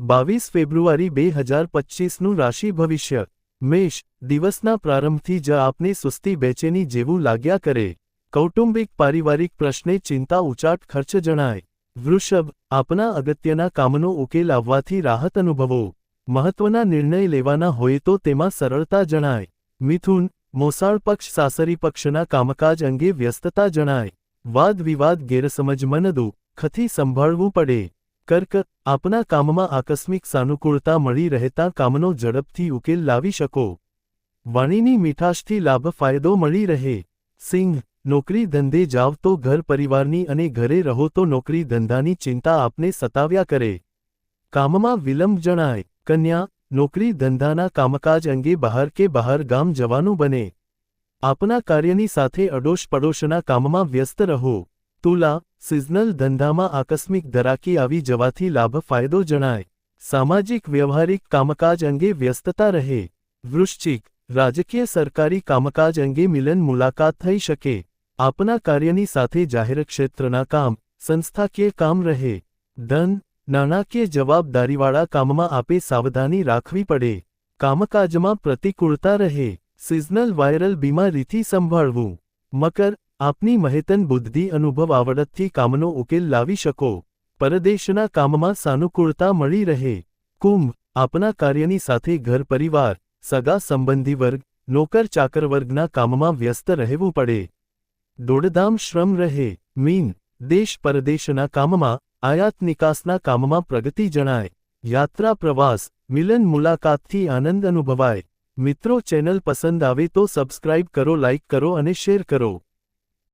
બાવીસ ફેબ્રુઆરી બે હજાર પચ્ચીસનું રાશિ ભવિષ્ય. મેષ, દિવસના પ્રારંભથી જ આપને સુસ્તી બેચેની જેવું લાગ્યા કરે. કૌટુંબિક પારિવારિક પ્રશ્ને ચિંતા ઉચાટ ખર્ચ જણાય. વૃષભ, આપના અગત્યના કામનો ઉકેલ આવવાથી રાહત અનુભવો. મહત્વના નિર્ણય લેવાના હોય તો તેમાં સરળતા જણાય. મિથુન, મોસાળ પક્ષ સાસરી પક્ષના કામકાજ અંગે વ્યસ્તતા જણાય. વાદ વિવાદ ગેરસમજ મનદુ, ખથી સંભાળવું પડે. કર્ક, આપના કામમાં આકસ્મિક સાનુકૂળતા મળી રહેતા કામનો ઝડપથી ઉકેલ લાવી શકો. વાણીની મીઠાશથી લાભ ફાયદો મળી રહે. સિંહ, નોકરી ધંધે જાવ તો ઘર પરિવારની અને ઘરે રહો તો નોકરી ધંધાની ચિંતા આપને સતાવ્યા કરે. કામમાં વિલંબ જણાય. કન્યા, નોકરી ધંધાના કામકાજ અંગે બહાર કે બહાર ગામ જવાનું બને. આપના કાર્યની સાથે અડોશ પડોશના કામમાં વ્યસ્ત રહો. તુલા સિઝનલ ધંધામાં આકસ્મિક ધરાકી આવી જવાથી લાભ ફાયદો જણાય. સામાજિક વ્યવહારિક કામકાજ અંગે વ્યસ્તતા રહે. વૃશ્ચિક, રાજકીય સરકારી કામકાજ અંગે મિલન મુલાકાત થઈ શકે. આપના કાર્યની સાથે જાહેર ક્ષેત્રના કામ, સંસ્થાકીય કામ રહે. ધન, નાણાકીય જવાબદારીવાળા કામમાં આપે સાવધાની રાખવી પડે. કામકાજમાં પ્રતિકૂળતા રહે. સિઝનલ વાયરલ બીમારીથી સંભાળવું. મકર આપની મહેતન બુદ્ધિ અનુભવ આવડતથી કામનો ઉકેલ લાવી શકો. પરદેશના કામમાં સાનુકૂળતા મળી રહે. કુંભ, આપના કાર્યની સાથે ઘર પરિવાર, સગા સંબંધી વર્ગ, નોકર ચાકર વર્ગના કામમાં વ્યસ્ત રહેવું પડે. દોડધામ શ્રમ રહે. મીન, દેશ પરદેશના કામમાં, આયાત નિકાસના કામમાં પ્રગતિ જણાય. યાત્રા પ્રવાસ, મિલન મુલાકાતથી આનંદ અનુભવાય. મિત્રો ચેનલ પસંદ આવે તો સબસ્ક્રાઇબ કરો, લાઇક કરો અને શેર કરો.